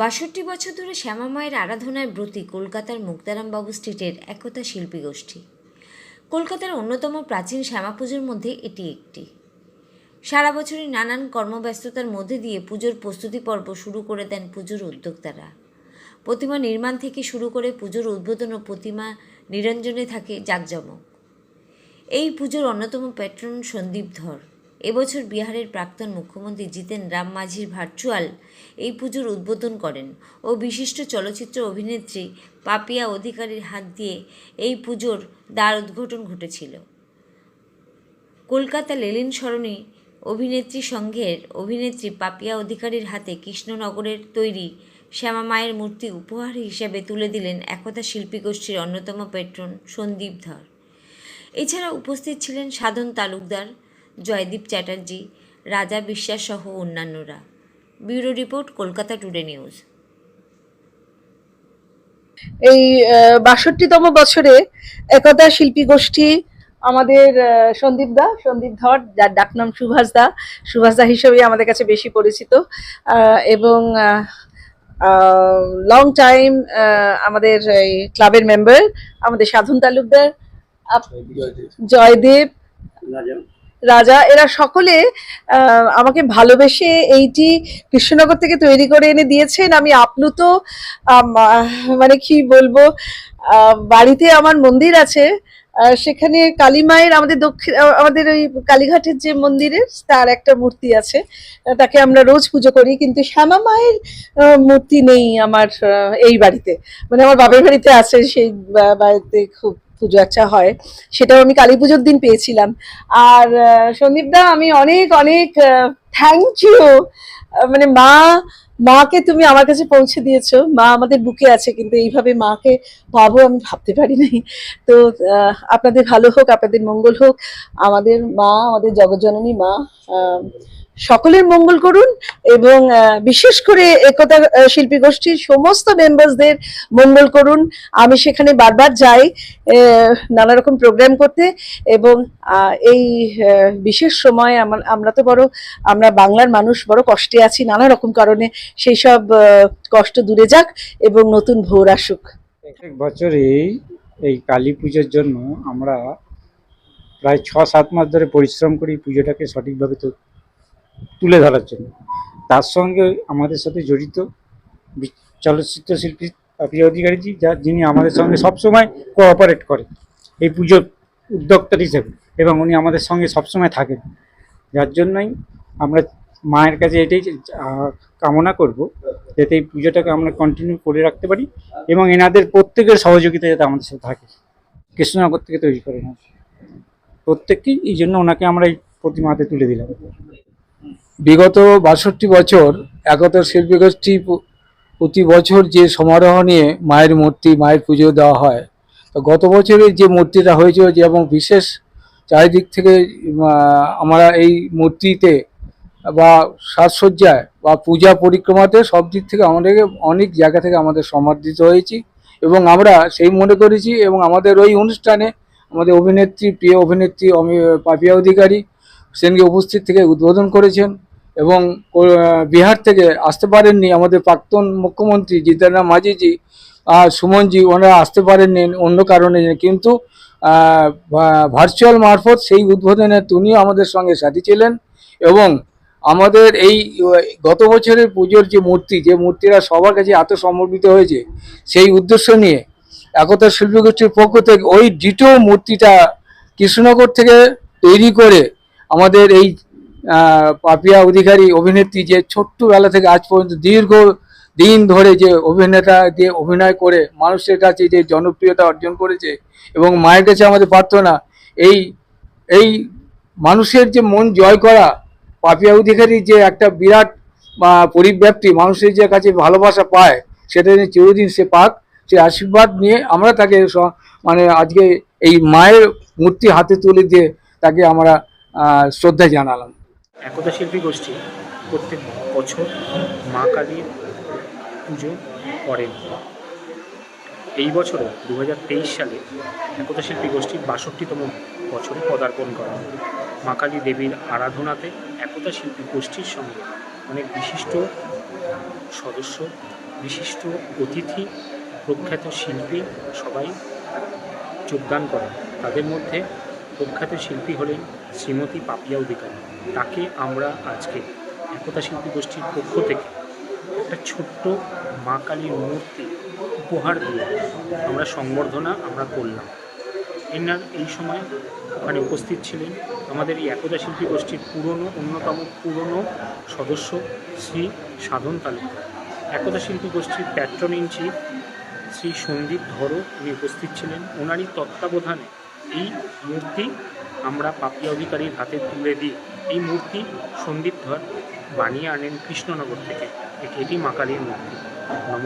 বাষট্টি বছর ধরে শ্যামা মায়ের আরাধনায় ব্রতী কলকাতার মুক্তারামবাবু স্ট্রিটের একতা শিল্পী গোষ্ঠী। কলকাতার অন্যতম প্রাচীন শ্যামা পুজোর মধ্যে এটি একটি। সারা বছরই নানান কর্মব্যস্ততার মধ্যে দিয়ে পুজোর প্রস্তুতি পর্ব শুরু করে দেন পুজোর উদ্যোক্তারা। প্রতিমা নির্মাণ থেকে শুরু করে পুজোর উদ্বোধন ও প্রতিমা নিরঞ্জনে থাকে জাঁকজমক। এই পুজোর অন্যতম প্যাট্রন সন্দীপ ধর। এবছর বিহারের প্রাক্তন মুখ্যমন্ত্রী জিতেন রাম মাঝির ভার্চুয়াল এই পুজোর উদ্বোধন করেন ও বিশিষ্ট চলচ্চিত্র অভিনেত্রী পাপিয়া অধিকারীর হাত দিয়ে এই পুজোর দ্বার উদ্ঘাটন ঘটেছিল। কলকাতা লেলিন সরণি অভিনেত্রী সংঘের অভিনেত্রী পাপিয়া অধিকারীর হাতে কৃষ্ণনগরের তৈরি শ্যামা মায়ের মূর্তি উপহার হিসেবে তুলে দিলেন একতা শিল্পী গোষ্ঠীর অন্যতম পেট্রন সন্দীপ ধর। এছাড়া উপস্থিত ছিলেন সাধন তালুকদার জয়দীপ চ্যাটার্জি রাজা বিশ্বাস সহ অন্যান্যরা। Bureau report Kolkata today news. এই বাষট্টিতম বছরে একতা শিল্পী গোষ্ঠী আমাদের সন্দীপ দা সন্দীপ ধর যার ডাকনাম সুভাষ দা সুভাষ দা হিসেবেই আমাদের কাছে বেশি পরিচিত এবং লং টাইম আমাদের এই ক্লাবের মেম্বার আমাদের সাধন তালুকদার আপ- জয়দেব রাজা, এরা সকলে আমাকে ভালোবেসে এইটি কৃষ্ণনগর থেকে তৈরি করে এনে দিয়েছেন। আমি আপ্লুত মানে কি বলব বাড়িতে আমার মন্দির আছে। সেখানে কালী মায়ের আমাদের দক্ষিণ, আমাদের ওই কালীঘাটের যে মন্দিরের, তার একটা মূর্তি আছে। তাকে আমরা রোজ পুজো করি, কিন্তু শ্যামা মায়ের মূর্তি নেই আমার এই বাড়িতে। মানে আমার বাপের বাড়িতে আছে, সেই বাড়িতে খুব পুজো আচ্ছা হয়, সেটাও আমি কালী পুজোর দিন পেয়েছিলাম। আর সন্দীপ দা আমি অনেক অনেক থ্যাংক ইউ মানে মা, মাকে তুমি আমার কাছে পৌঁছে দিয়েছ। মা আমাদের বুকে আছে, কিন্তু এইভাবে মাকে পাবো আমি ভাবতে পারি নাই তো আপনাদের ভালো হোক, আপনাদের মঙ্গল হোক। আমাদের মা, আমাদের জগজ্জননী মা সকলের মঙ্গল করুন এবং বিশেষ করে একতা শিল্পী গোষ্ঠীর সমস্ত মেম্বার্সদের মঙ্গল করুন। আমি সেখানে বারবার যাই নানা রকম প্রোগ্রাম করতে এবং এই বিশেষ সময় আমার তো বড়, আমরা বাংলার মানুষ বড় কষ্টে আছি নানা রকম কারণে। সেই সব কষ্ট দূরে যাক এবং নতুন ভোর আসুক। প্রত্যেক বছরই এই কালী পুজোর জন্য আমরা প্রায় ছ সাত মাস ধরে পরিশ্রম করি পুজোটাকে সঠিকভাবে তুলে ধরার জন্য। তার সঙ্গে আমাদের সাথে জড়িত চলচ্চিত্র শিল্পী প্রিয় অধিকারীজি, যা যিনি আমাদের সঙ্গে সবসময় কোঅপারেট করেন, এই পুজোর উদ্যোক্তার হিসেবে, এবং উনি আমাদের সঙ্গে সবসময় থাকেন। যার জন্যই আমরা মায়ের কাছে এটাই কামনা করব, যাতে এই পুজোটাকে আমরা কন্টিনিউ করে রাখতে পারি, এবং এনাদের প্রত্যেকের সহযোগিতা যাতে আমাদের সাথে থাকে। কৃষ্ণনগর থেকে তৈরি করে না প্রত্যেককেই এই জন্য ওনাকে আমরা এই প্রতিমাতে তুলে দিলাম। বিগত বাষট্টি বছর একতা শিল্পী গোষ্ঠী প্রতি বছর যে সমারোহ নিয়ে মায়ের মূর্তি, মায়ের পুজো দেওয়া হয়, তো গত বছরের যে মূর্তিটা হয়েছিল যে এবং বিশেষ চারিদিক থেকে আমরা এই মূর্তিতে বা সাজসজ্জায় বা পূজা পরিক্রমাতে সব দিক থেকে আমাদেরকে অনেক জায়গা থেকে আমাদের সমর্থিত হয়েছি এবং আমরা সেই মনে করেছি এবং আমাদের ওই অনুষ্ঠানে আমাদের অভিনেত্রী, প্রিয় অভিনেত্রী পাপিয়া অধিকারী সেদিনকে উপস্থিত থেকে উদ্বোধন করেছেন। এবং বিহার থেকে আসতে পারেননি আমাদের প্রাক্তন মুখ্যমন্ত্রী জিতেন্দ্র মাঝিজি, আর সুমনজি, ওনারা আসতে পারেননি অন্য কারণে, কিন্তু ভার্চুয়াল মারফত সেই উদ্বোধনে তিনিও আমাদের সঙ্গে সাথী ছিলেন এবং আমাদের এই গত বছরের পুজোর যে মূর্তি, যে মূর্তিরা সবার কাছে এত সমর্পিত হয়েছে, সেই উদ্দেশ্য নিয়ে একতা শিল্পী গোষ্ঠীর পক্ষ থেকে ওই ডিটো মূর্তিটা কৃষ্ণনগর থেকে তৈরি করে আমাদের এই পাপিয়া অধিকারী অভিনেত্রী যে ছোট্টবেলা থেকে আজ পর্যন্ত দীর্ঘ দিন ধরে যে অভিনেতা দিয়ে অভিনয় করে মানুষের কাছে যে জনপ্রিয়তা অর্জন করেছে এবং মায়ের কাছে আমাদের প্রার্থনা, এই এই মানুষের যে মন জয় করা পাপিয়া অধিকারী যে একটা বিরাট পরিব্যাপ্তি মানুষের যে কাছে ভালোবাসা পায়, সেটা যেন চিরদিন সে পাক, সে আশীর্বাদ নিয়ে আমরা তাকে মানে আজকে এই মায়ের মূর্তি হাতে তুলে দিয়ে তাকে আমরা শ্রদ্ধা জানালাম। একতা শিল্পী গোষ্ঠী প্রত্যেক বছর মা কালীর পুজো করেন। এই বছরও দু হাজার তেইশ সালে একতা শিল্পী গোষ্ঠীর বাষট্টিতম বছরে পদার্পণ করা মা কালী দেবীর আরাধনাতে একতা শিল্পী গোষ্ঠীর সঙ্গে অনেক বিশিষ্ট সদস্য, বিশিষ্ট অতিথি, প্রখ্যাত শিল্পী সবাই যোগদান করেন। তাদের মধ্যে প্রখ্যাত শিল্পী হলেন শ্রীমতী পাপিয়া অধিকারী। তাকে আমরা আজকে একতা শিল্পী গোষ্ঠীর পক্ষ থেকে একটা ছোট্ট মা কালীর মূর্তি উপহার দিয়ে আমরা সংবর্ধনা আমরা করলাম। এনার এই সময় ওখানে উপস্থিত ছিলেন আমাদের এই একতা শিল্পী গোষ্ঠীর পুরনো, অন্যতম পুরনো সদস্য শ্রী সাধন তালুকদার। একতা শিল্পী গোষ্ঠীর patron in chief Shri Sandip ধরো উনি উপস্থিত ছিলেন। ওনারই তত্ত্বাবধানে এই মূর্তি আমরা পাপি অধিকারীর হাতে তুলে দিই। এই মূর্তি সন্দীপ ধর বানিয়ে আনেন কৃষ্ণনগর থেকে। এটি মা কালীর মূর্তি। নম